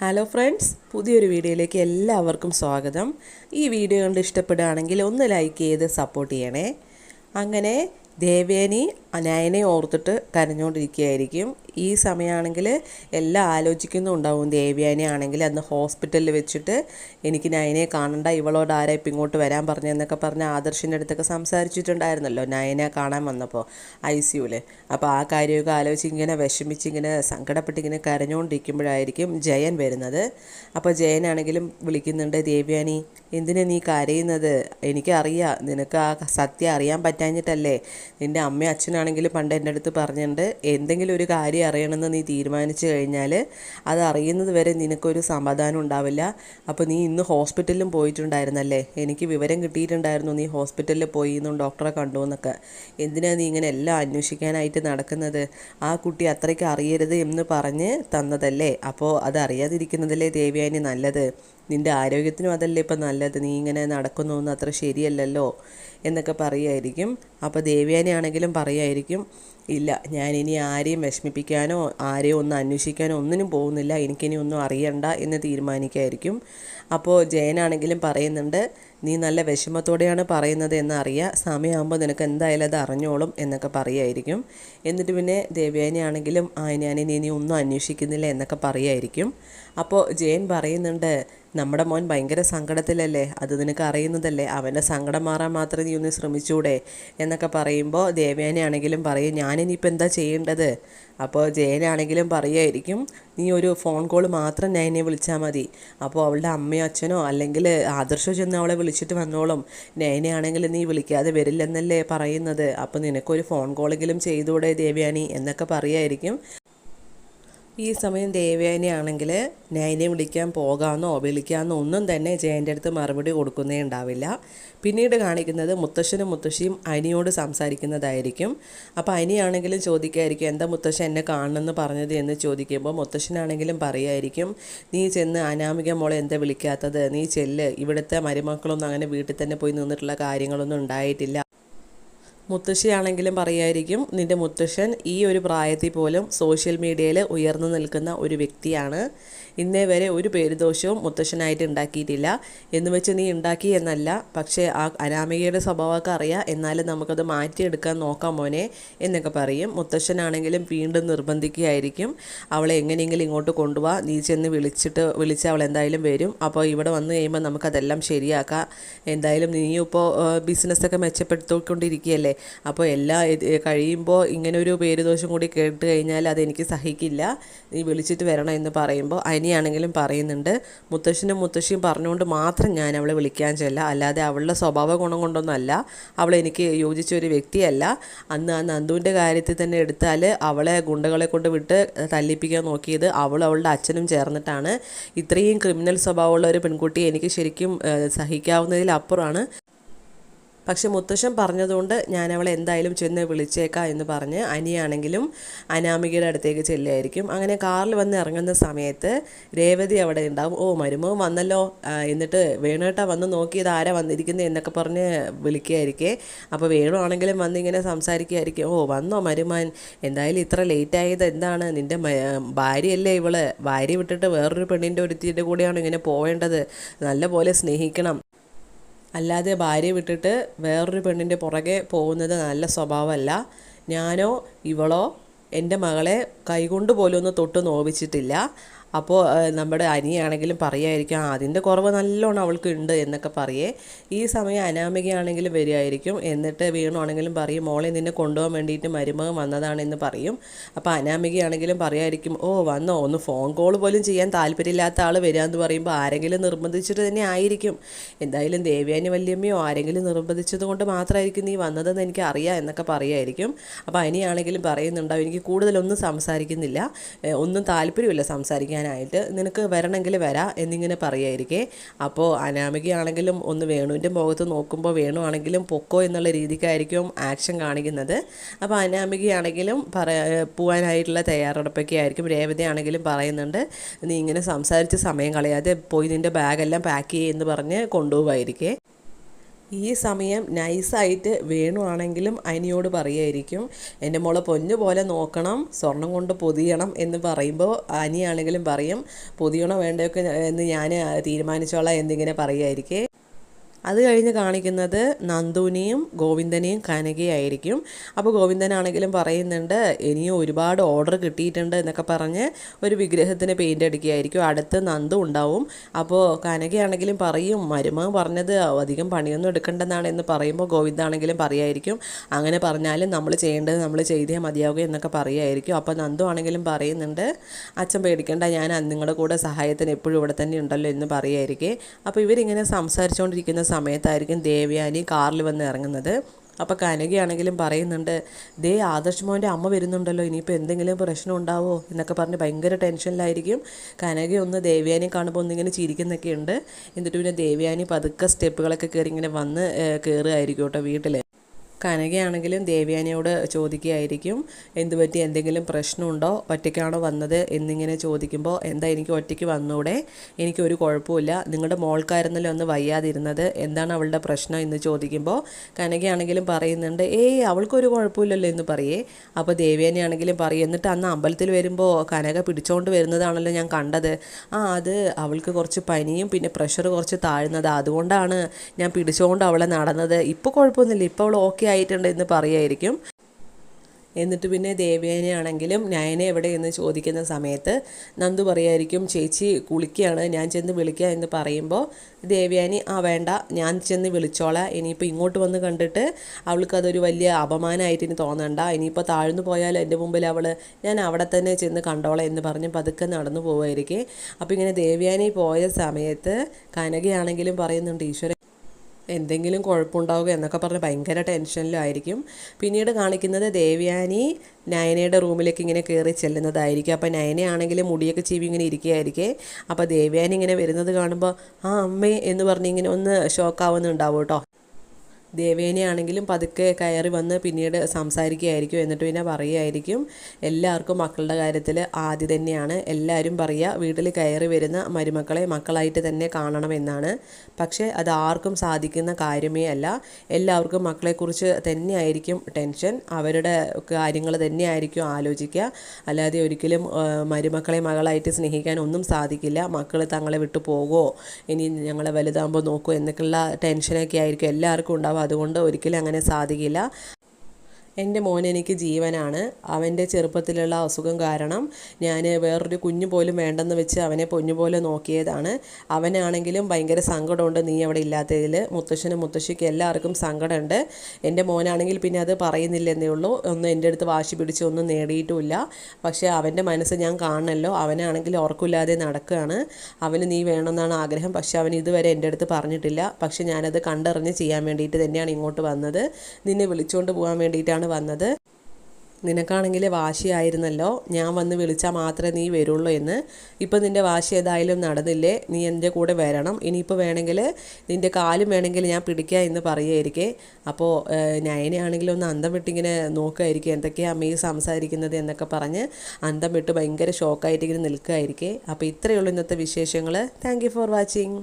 Hello friends പുതിയൊരു വീഡിയോയിലേക്ക് എല്ലാവർക്കും സ്വാഗതം. ഈ വീഡിയോ കണ്ട് ഇഷ്ടപ്പെടുകയാണെങ്കിൽ ഒന്ന് ലൈക്ക് ചെയ്ത് സപ്പോർട്ട് ചെയ്യണേ. അങ്ങനെ ദേവേനി നയനെ ഓർത്തിട്ട് കരഞ്ഞുകൊണ്ടിരിക്കുകയായിരിക്കും. ഈ സമയമാണെങ്കിൽ എല്ലാം ആലോചിക്കുന്നുണ്ടാവും. ദേവ്യാനി ആണെങ്കിൽ അന്ന് ഹോസ്പിറ്റലിൽ വെച്ചിട്ട് എനിക്ക് നയനെ കാണണ്ട ഇവളോട് ആരാ ഇപ്പം ഇങ്ങോട്ട് വരാൻ പറഞ്ഞെന്നൊക്കെ പറഞ്ഞ് ആദർശിന്റെ അടുത്തൊക്കെ സംസാരിച്ചിട്ടുണ്ടായിരുന്നല്ലോ നയനെ കാണാൻ വന്നപ്പോൾ ഐ സിയുവിൽ അപ്പോൾ ആ കാര്യമൊക്കെ ആലോചിച്ച് ഇങ്ങനെ വിഷമിച്ച് ഇങ്ങനെ സങ്കടപ്പെട്ട് ഇങ്ങനെ കരഞ്ഞുകൊണ്ടിരിക്കുമ്പോഴായിരിക്കും ജയൻ വരുന്നത്. അപ്പോൾ ജയനാണെങ്കിലും വിളിക്കുന്നുണ്ട് ദേവ്യാനി എന്തിനാ നീ കരയുന്നത്? എനിക്കറിയാം നിനക്ക് ആ സത്യം അറിയാൻ പറ്റാഞ്ഞിട്ടല്ലേ? നിന്റെ അമ്മയും അച്ഛനാണെങ്കിലും പണ്ട് എന്റെ അടുത്ത് പറഞ്ഞിട്ടുണ്ട് എന്തെങ്കിലും ഒരു കാര്യം അറിയണമെന്ന് നീ തീരുമാനിച്ചു കഴിഞ്ഞാൽ അത് അറിയുന്നത് വരെ നിനക്കൊരു സമാധാനം ഉണ്ടാവില്ല. അപ്പോൾ നീ ഇന്ന് ഹോസ്പിറ്റലിലും പോയിട്ടുണ്ടായിരുന്നല്ലേ? എനിക്ക് വിവരം കിട്ടിയിട്ടുണ്ടായിരുന്നു നീ ഹോസ്പിറ്റലിൽ പോയി എന്നും ഡോക്ടറെ കണ്ടു എന്നൊക്കെ. എന്തിനാണ് നീ ഇങ്ങനെ എല്ലാം അന്വേഷിക്കാനായിട്ട് നടക്കുന്നത്? ആ കുട്ടി അത്രയ്ക്ക് അറിയരുത് എന്ന് പറഞ്ഞ് തന്നതല്ലേ? അപ്പോൾ അത് അറിയാതിരിക്കുന്നതല്ലേ ദേവ്യാനി നല്ലത്? നിന്റെ ആരോഗ്യത്തിനും അതല്ലേ ഇപ്പം നല്ലത്? നീ ഇങ്ങനെ നടക്കുന്നൊന്നും അത്ര ശരിയല്ലല്ലോ എന്നൊക്കെ പറയുമായിരിക്കും അപ്പോൾ ദേവയാനി ആണെങ്കിലും പറയുമായിരിക്കും ഇല്ല ഞാനിനി ആരെയും വിഷമിപ്പിക്കാനോ ആരെയും ഒന്നും അന്വേഷിക്കാനോ ഒന്നിനും പോകുന്നില്ല. എനിക്കിനി ഒന്നും അറിയണ്ട എന്ന് തീരുമാനിക്കായിരിക്കും. അപ്പോൾ ജയനാണെങ്കിലും പറയുന്നുണ്ട് നീ നല്ല വിഷമത്തോടെയാണ് പറയുന്നത് എന്നറിയാം സമയമാകുമ്പോൾ നിനക്ക് എന്തായാലും അത് അറിഞ്ഞോളും എന്നൊക്കെ പറയുമായിരിക്കും എന്നിട്ട് പിന്നെ ദേവയാനി ആണെങ്കിലും ആ ഞാനിനി ഇനി ഒന്നും അന്വേഷിക്കുന്നില്ല എന്നൊക്കെ പറയുമായിരിക്കും അപ്പോൾ ജയൻ പറയുന്നുണ്ട് നമ്മുടെ മോൻ ഭയങ്കര സങ്കടത്തിലല്ലേ? അത് നിനക്ക് അറിയുന്നതല്ലേ? അവന്റെ സങ്കടം മാറാൻ മാത്രം നീ ഒന്ന് ശ്രമിച്ചൂടെ? എന്നൊക്കെ പറയുമ്പോൾ ദേവയാനി ആണെങ്കിലും പറയും ഞാനിനിയിപ്പോൾ എന്താ ചെയ്യേണ്ടത്? അപ്പോൾ ജയനാണെങ്കിലും പറയുമായിരിക്കും നീ ഒരു ഫോൺ കോൾ മാത്രം നയനെ വിളിച്ചാൽ മതി. അപ്പോൾ അവളുടെ അമ്മയോ അച്ഛനോ അല്ലെങ്കിൽ ആദർശോ ചെന്ന് അവളെ വിളിച്ചിട്ട് വന്നോളും. നയനയാണെങ്കിൽ നീ വിളിക്കാതെ വരില്ലെന്നല്ലേ പറയുന്നത്. അപ്പോൾ നിനക്കൊരു ഫോൺ കോളെങ്കിലും ചെയ്തുകൂടെ ദേവയാനി? എന്നൊക്കെ പറയുമായിരിക്കും ഈ സമയം ദേവയാനിയാണെങ്കിൽ നൈനെ വിളിക്കാൻ പോകാമെന്നോ വിളിക്കാമെന്നോ ഒന്നും തന്നെ ജയന്റെ അടുത്ത് മറുപടി കൊടുക്കുന്നേ ഉണ്ടാവില്ല. പിന്നീട് കാണിക്കുന്നത് മുത്തശ്ശനും മുത്തശ്ശിയും അനിയോട് സംസാരിക്കുന്നതായിരിക്കും. അപ്പോൾ അനിയാണെങ്കിലും ചോദിക്കായിരിക്കും എന്താ മുത്തശ്ശൻ എന്നെ കാണണമെന്ന് പറഞ്ഞത്? എന്ന് ചോദിക്കുമ്പോൾ മുത്തശ്ശനാണെങ്കിലും പറയുമായിരിക്കും നീ ചെന്ന് അനാമിക മോളെ എന്താ വിളിക്കാത്തത്? നീ ചെല്ല്. ഇവിടുത്തെ മരുമക്കളൊന്നും അങ്ങനെ വീട്ടിൽ തന്നെ പോയി നിന്നിട്ടുള്ള കാര്യങ്ങളൊന്നും ഉണ്ടായിട്ടില്ല. മുത്തശ്ശിയാണെങ്കിലും പറയായിരിക്കും നിന്റെ മുത്തശ്ശൻ ഈ ഒരു പ്രായത്തിൽ പോലും സോഷ്യൽ മീഡിയയിൽ ഉയർന്നു നിൽക്കുന്ന ഒരു വ്യക്തിയാണ്. ഇന്നേ വരെ ഒരു പേരുദോഷവും മുത്തശ്ശനായിട്ട് ഉണ്ടാക്കിയിട്ടില്ല. എന്ന് വെച്ച് നീ ഉണ്ടാക്കി എന്നല്ല. പക്ഷേ ആ അനാമികയുടെ സ്വഭാവമൊക്കെ അറിയാം. എന്നാലും നമുക്കത് മാറ്റിയെടുക്കാൻ നോക്കാം മോനെ എന്നൊക്കെ പറയും. മുത്തശ്ശനാണെങ്കിലും വീണ്ടും നിർബന്ധിക്കുകയായിരിക്കും. അവളെ എങ്ങനെയെങ്കിലും ഇങ്ങോട്ട് കൊണ്ടുപോവാ നീ ചെന്ന് വിളിച്ചിട്ട് വിളിച്ച് അവൾ എന്തായാലും വരും. അപ്പോൾ ഇവിടെ വന്നു കഴിയുമ്പോൾ നമുക്കതെല്ലാം ശരിയാക്കാം. എന്തായാലും നീയും ഇപ്പോൾ ബിസിനസ്സൊക്കെ മെച്ചപ്പെടുത്തിക്കൊണ്ടിരിക്കുകയല്ലേ? അപ്പോൾ എല്ലാ കഴിയുമ്പോൾ ഇങ്ങനെ ഒരു പേരുദോഷം കൂടി കേട്ട് കഴിഞ്ഞാൽ അതെനിക്ക് സഹിക്കില്ല. നീ വിളിച്ചിട്ട് വരണം എന്ന് പറയുമ്പോൾ അനിയാണെങ്കിലും പറയുന്നുണ്ട്. മുത്തശ്ശനും മുത്തശ്ശിയും പറഞ്ഞുകൊണ്ട് മാത്രം ഞാൻ അവളെ വിളിക്കാൻ ചെല്ല. അല്ലാതെ അവളുടെ സ്വഭാവ ഗുണം കൊണ്ടൊന്നല്ല. അവൾ എനിക്ക് യോജിച്ച ഒരു വ്യക്തിയല്ല. അന്ന് ആ നന്ദുവിന്റെ കാര്യത്തിൽ തന്നെ എടുത്താൽ അവളെ ഗുണ്ടകളെ കൊണ്ട് വിട്ട് തല്ലിപ്പിക്കാൻ നോക്കിയത് അവൾ അവളുടെ അച്ഛനും ചേർന്നിട്ടാണ്. ഇത്രയും ക്രിമിനൽ സ്വഭാവമുള്ള ഒരു പെൺകുട്ടി എനിക്ക് ശരിക്കും സഹിക്കാവുന്നതിലപ്പുറമാണ്. പക്ഷെ മുത്തശ്ശൻ പറഞ്ഞതുകൊണ്ട് ഞാൻ അവളെ എന്തായാലും ചെന്ന് വിളിച്ചേക്കാം എന്ന് പറഞ്ഞ് അനിയാണെങ്കിലും അനാമികയുടെ അടുത്തേക്ക് ചെല്ലുമായിരിക്കും അങ്ങനെ കാറിൽ വന്ന് ഇറങ്ങുന്ന സമയത്ത് രേവതി അവിടെ ഉണ്ടാവും. ഓ മരുമോ വന്നല്ലോ. എന്നിട്ട് വേണുവേട്ട വന്ന് നോക്കി ഇത് ആരാ വന്നിരിക്കുന്നത് എന്നൊക്കെ പറഞ്ഞ് വിളിക്കുകയായിരിക്കേ. അപ്പോൾ വേണുവാണെങ്കിലും വന്നിങ്ങനെ സംസാരിക്കുകയായിരിക്കും. ഓ വന്നോ മരുമാൻ. എന്തായാലും ഇത്ര ലേറ്റ് ആയത് എന്താണ് നിന്റെ ഭാര്യയല്ലേ ഇവൾ. ഭാര്യ വിട്ടിട്ട് വേറൊരു പെണ്ണിന്റെ ഒരുത്തിന്റെ കൂടെയാണ് ഇങ്ങനെ പോവേണ്ടത്. നല്ലപോലെ സ്നേഹിക്കണം. അല്ലാതെ ഭാര്യയെ വിട്ടിട്ട് വേറൊരു പെണ്ണിന്റെ പുറകെ പോകുന്നത് നല്ല സ്വഭാവമല്ല. ഞാനോ ഇവളോ എന്റെ മകളെ കൈകൊണ്ട് പോലും ഒന്ന് തൊട്ട് നോവിച്ചിട്ടില്ല. അപ്പോൾ നമ്മുടെ അനിയാണെങ്കിലും പറയുമായിരിക്കും അതിന്റെ കുറവ് നല്ലോണം അവൾക്ക് ഉണ്ട് എന്നൊക്കെ പറയേ. ഈ സമയം അനാമികയാണെങ്കിലും വരികയായിരിക്കും. എന്നിട്ട് വീണുവാണെങ്കിലും പറയും മോളെ നിന്നെ കൊണ്ടുപോകാൻ വേണ്ടിയിട്ട് മരുമകൻ വന്നതാണെന്ന് പറയും. അപ്പോൾ അനാമികയാണെങ്കിലും പറയുമായിരിക്കും ഓ വന്നോ ഒന്ന് ഫോൺ കോൾ പോലും ചെയ്യാൻ താല്പര്യമില്ലാത്ത ആൾ വരികയെന്ന് പറയുമ്പോൾ ആരെങ്കിലും നിർബന്ധിച്ചിട്ട് തന്നെ ആയിരിക്കും. എന്തായാലും ദേവ്യാനി വല്യമ്മയോ ആരെങ്കിലും നിർബന്ധിച്ചത് കൊണ്ട് മാത്രമായിരിക്കും നീ വന്നതെന്ന് എനിക്ക് അറിയാം എന്നൊക്കെ പറയുമായിരിക്കും അപ്പോൾ അനിയാണെങ്കിലും പറയുന്നുണ്ടാവും എനിക്ക് കൂടുതലൊന്നും സംസാരിക്കുന്നില്ല ഒന്നും താല്പര്യമില്ല സംസാരിക്കാൻ. ചെയ്യാനായിട്ട് നിനക്ക് വരണമെങ്കിൽ വരാം എന്നിങ്ങനെ പറയായിരിക്കേ. അപ്പോൾ അനാമികയാണെങ്കിലും ഒന്ന് വേണുവിന്റെ മുഖത്ത് നോക്കുമ്പോൾ വേണു ആണെങ്കിലും പൊക്കോ എന്നുള്ള രീതിക്കായിരിക്കും ആക്ഷൻ കാണിക്കുന്നത്. അപ്പോൾ അനാമികയാണെങ്കിലും പറ പോകാനായിട്ടുള്ള തയ്യാറെടുപ്പൊക്കെ ആയിരിക്കും. രേവതി ആണെങ്കിലും പറയുന്നുണ്ട് നീ ഇങ്ങനെ സംസാരിച്ച് സമയം കളയാതെ പോയി നിന്റെ ബാഗെല്ലാം പാക്ക് ചെയ്യുമെന്ന് പറഞ്ഞ് കൊണ്ടുപോകായിരിക്കേ ഈ സമയം നൈസായിട്ട് വേണുവാണെങ്കിലും അനിയോട് പറയുമായിരിക്കും എന്റെ മോളെ പൊന്നു പോലെ നോക്കണം സ്വർണം കൊണ്ട് പൊതിയണം എന്ന് പറയുമ്പോൾ അനിയാണെങ്കിലും പറയും. പൊതിയണോ വേണ്ടയൊക്കെ എന്ന് ഞാൻ തീരുമാനിച്ചോളാം എന്നിങ്ങനെ പറയുമായിരിക്കേ അത് കഴിഞ്ഞ് കാണിക്കുന്നത് നന്ദുവിനെയും ഗോവിന്ദനെയും കനകയായിരിക്കും. അപ്പോൾ ഗോവിന്ദനാണെങ്കിലും പറയുന്നുണ്ട് ഇനിയും ഒരുപാട് ഓർഡർ കിട്ടിയിട്ടുണ്ട് എന്നൊക്കെ പറഞ്ഞ് ഒരു വിഗ്രഹത്തിന് പെയിന്റ് അടിക്കുകയായിരിക്കും. അടുത്ത് നന്ദു ഉണ്ടാവും. അപ്പോൾ കനകയാണെങ്കിലും പറയും മരുമ പറഞ്ഞത് അധികം പണിയൊന്നും എടുക്കേണ്ടതാണ് എന്ന് പറയുമ്പോൾ ഗോവിന്ദാണെങ്കിലും പറയായിരിക്കും. അങ്ങനെ പറഞ്ഞാലും നമ്മൾ ചെയ്യേണ്ടത് നമ്മൾ ചെയ്തേ മതിയാവുക എന്നൊക്കെ പറയുമായിരിക്കും അപ്പോൾ നന്ദു ആണെങ്കിലും പറയുന്നുണ്ട് അച്ഛൻ പേടിക്കേണ്ട ഞാൻ നിങ്ങളുടെ കൂടെ സഹായത്തിന് എപ്പോഴും ഇവിടെ തന്നെ ഉണ്ടല്ലോ എന്ന് പറയുമായിരിക്കും അപ്പോൾ ഇവരിങ്ങനെ സംസാരിച്ചുകൊണ്ടിരിക്കുന്ന സമയത്തായിരിക്കും ദേവയാനി കാറിൽ വന്ന് ഇറങ്ങുന്നത്. അപ്പോൾ കനകയാണെങ്കിലും പറയുന്നുണ്ട് ദേ ആദർശ് മോന്റെ അമ്മ വരുന്നുണ്ടല്ലോ ഇനിയിപ്പോൾ എന്തെങ്കിലും പ്രശ്നം ഉണ്ടാവോ എന്നൊക്കെ പറഞ്ഞ് ഭയങ്കര ടെൻഷനിലായിരിക്കും. കനക ഒന്ന് ദേവയാനി കാണുമ്പോൾ ഒന്നിങ്ങനെ ചിരിക്കുന്നൊക്കെ ഉണ്ട്. എന്നിട്ട് പിന്നെ ദേവയാനി പതുക്കെ സ്റ്റെപ്പുകളൊക്കെ കയറി ഇങ്ങനെ വന്ന് കയറുകയായിരിക്കും കേട്ടോ വീട്ടിൽ കനകയാണെങ്കിലും ദേവ്യാനിയോട് ചോദിക്കുകയായിരിക്കും എന്തുപറ്റി എന്തെങ്കിലും പ്രശ്നമുണ്ടോ? ഒറ്റയ്ക്കാണോ വന്നത്? എന്നിങ്ങനെ ചോദിക്കുമ്പോൾ എന്താ എനിക്ക് ഒറ്റയ്ക്ക് വന്നൂടെ? എനിക്കൊരു കുഴപ്പമില്ല നിങ്ങളുടെ മോൾക്കായിരുന്നല്ലോ ഒന്ന് വയ്യാതിരുന്നത്. എന്താണ് അവളുടെ പ്രശ്നം? എന്ന് ചോദിക്കുമ്പോൾ കനകയാണെങ്കിലും പറയുന്നുണ്ട് ഏയ് അവൾക്കൊരു കുഴപ്പമില്ലല്ലോ എന്ന് പറയേ. അപ്പോൾ ദേവ്യാനിയാണെങ്കിലും പറയും എന്നിട്ട് അന്ന് അമ്പലത്തിൽ വരുമ്പോൾ കനക പിടിച്ചുകൊണ്ട് വരുന്നതാണല്ലോ ഞാൻ കണ്ടത്. ആ അത് അവൾക്ക് കുറച്ച് പനിയും പിന്നെ പ്രഷർ കുറച്ച് താഴ്ന്നത്. അതുകൊണ്ടാണ് ഞാൻ പിടിച്ചുകൊണ്ട് അവളെ നടന്നത്. ഇപ്പോൾ കുഴപ്പമൊന്നുമില്ല. ഇപ്പോൾ അവൾ ഓക്കെ ആയിട്ടുണ്ട് എന്ന് പറയുമായിരിക്കും എന്നിട്ട് പിന്നെ ദേവേനയാണെങ്കിലും നയനെ എവിടെ എന്ന് ചോദിക്കുന്ന സമയത്ത് നന്ദു പറയായിരിക്കും ചേച്ചി കുളിക്കുകയാണ് ഞാൻ ചെന്ന് വിളിക്കുക എന്ന് പറയുമ്പോൾ ദേവയാനി ആ വേണ്ട. ഞാൻ ചെന്ന് വിളിച്ചോളാം. ഇനിയിപ്പോൾ ഇങ്ങോട്ട് വന്ന് കണ്ടിട്ട് അവൾക്ക് അതൊരു വലിയ അപമാനമായിട്ട് ഇനി തോന്നണ്ട. ഇനിയിപ്പോൾ താഴ്ന്നു പോയാൽ എന്റെ മുമ്പിൽ അവൾ ഞാൻ അവിടെ തന്നെ ചെന്ന് കണ്ടോളാം എന്ന് പറഞ്ഞ് പതുക്കെ നടന്നു പോവുമായിരിക്കും അപ്പോൾ ഇങ്ങനെ ദേവയാനി പോയ സമയത്ത് കനകയാണെങ്കിലും പറയുന്നുണ്ട് ഈശ്വര എന്തെങ്കിലും കുഴപ്പമുണ്ടാവുക എന്നൊക്കെ പറഞ്ഞ് ഭയങ്കര ടെൻഷനിലായിരിക്കും. പിന്നീട് കാണിക്കുന്നത് ദേവ്യാനി നയനയുടെ റൂമിലേക്ക് ഇങ്ങനെ കയറി ചെല്ലുന്നതായിരിക്കും. അപ്പോൾ നയനയാണെങ്കിൽ മുടിയൊക്കെ ചീവി ഇങ്ങനെ ഇരിക്കുകയായിരിക്കേ. അപ്പോൾ ദേവ്യാനി ഇങ്ങനെ വരുന്നത് കാണുമ്പോൾ ആ അമ്മേ എന്ന് പറഞ്ഞ് ഇങ്ങനെ ഒന്ന് ഷോക്കാവുന്നുണ്ടാവും കേട്ടോ. ദേവേനയാണെങ്കിലും പതുക്കെ കയറി വന്ന് പിന്നീട് സംസാരിക്കുകയായിരിക്കും എന്നിട്ട് പിന്നെ പറയുമായിരിക്കും എല്ലാവർക്കും മക്കളുടെ കാര്യത്തിൽ ആദ്യം തന്നെയാണ്. എല്ലാവരും പറയുക വീട്ടിൽ കയറി വരുന്ന മരുമക്കളെ മക്കളായിട്ട് തന്നെ കാണണമെന്നാണ്. പക്ഷേ അത് ആർക്കും സാധിക്കുന്ന കാര്യമേ അല്ല. എല്ലാവർക്കും മക്കളെക്കുറിച്ച് തന്നെയായിരിക്കും ടെൻഷൻ. അവരുടെ കാര്യങ്ങൾ തന്നെയായിരിക്കും ആലോചിക്കുക. അല്ലാതെ ഒരിക്കലും മരുമക്കളെ മകളായിട്ട് സ്നേഹിക്കാൻ ഒന്നും സാധിക്കില്ല. മക്കൾ തങ്ങളെ വിട്ടു പോകുമോ ഇനി ഞങ്ങളെ വലുതാകുമ്പോൾ നോക്കുമോ എന്നൊക്കെയുള്ള ടെൻഷനൊക്കെ ആയിരിക്കും എല്ലാവർക്കും ഉണ്ടാവുക. അതുകൊണ്ട് ഒരിക്കലും അങ്ങനെ സാധിക്കില്ല. എന്റെ മോൻ എനിക്ക് ജീവനാണ്. അവന്റെ ചെറുപ്പത്തിലുള്ള അസുഖം കാരണം ഞാൻ വേറൊരു കുഞ്ഞു പോലും വേണ്ടെന്ന് വെച്ച് അവനെ പൊന്നുപോലെ നോക്കിയതാണ്. അവനാണെങ്കിലും ഭയങ്കര സങ്കടമുണ്ട്. നീ അവിടെ ഇല്ലാത്തതിൽ മുത്തശ്ശനും മുത്തശ്ശിക്കും എല്ലാവർക്കും സങ്കടമുണ്ട്. എന്റെ മോനാണെങ്കിൽ പിന്നെ അത് പറയുന്നില്ലെന്നേ ഉള്ളൂ. ഒന്നും എന്റെ അടുത്ത് വാശി പിടിച്ച് ഒന്നും നേടിയിട്ടുമില്ല പക്ഷേ അവന്റെ മനസ്സ് ഞാൻ കാണണമല്ലോ. അവനാണെങ്കിൽ ഉറക്കില്ലാതെ നടക്കുകയാണ്. അവന് നീ വേണമെന്നാണ് ആഗ്രഹം. പക്ഷേ അവൻ ഇതുവരെ എന്റെ അടുത്ത് പറഞ്ഞിട്ടില്ല. പക്ഷേ ഞാനത് കണ്ടറിഞ്ഞ് ചെയ്യാൻ വേണ്ടിയിട്ട് തന്നെയാണ് ഇങ്ങോട്ട് വന്നത്. നിന്നെ വിളിച്ചുകൊണ്ട് പോകാൻ വേണ്ടിയിട്ടാണ് വന്നത്. നിനക്കാണെങ്കിൽ വാശിയായിരുന്നല്ലോ. ഞാൻ വന്ന് വിളിച്ചാൽ മാത്രമേ നീ വരുള്ളൂ എന്ന്. ഇപ്പം നിന്റെ വാശി ഏതായാലും നടന്നില്ലേ? നീ എന്റെ കൂടെ വരണം. ഇനിയിപ്പോൾ വേണമെങ്കിൽ നിന്റെ കാലും വേണമെങ്കിൽ ഞാൻ പിടിക്കുക എന്ന് പറയുമായിരിക്കേ അപ്പോൾ നയനയാണെങ്കിലും ഒന്ന് അന്തം വിട്ടിങ്ങനെ നോക്കുമായിരിക്കും എന്തൊക്കെയാണ് അമ്മയെ സംസാരിക്കുന്നത് എന്നൊക്കെ പറഞ്ഞ് അന്തം വിട്ട് ഭയങ്കര ഷോക്കായിട്ട് ഇങ്ങനെ നിൽക്കുമായിരിക്കേ അപ്പോൾ ഇത്രയേ ഉള്ളൂ ഇന്നത്തെ വിശേഷങ്ങൾ താങ്ക് ഫോർ വാച്ചിങ്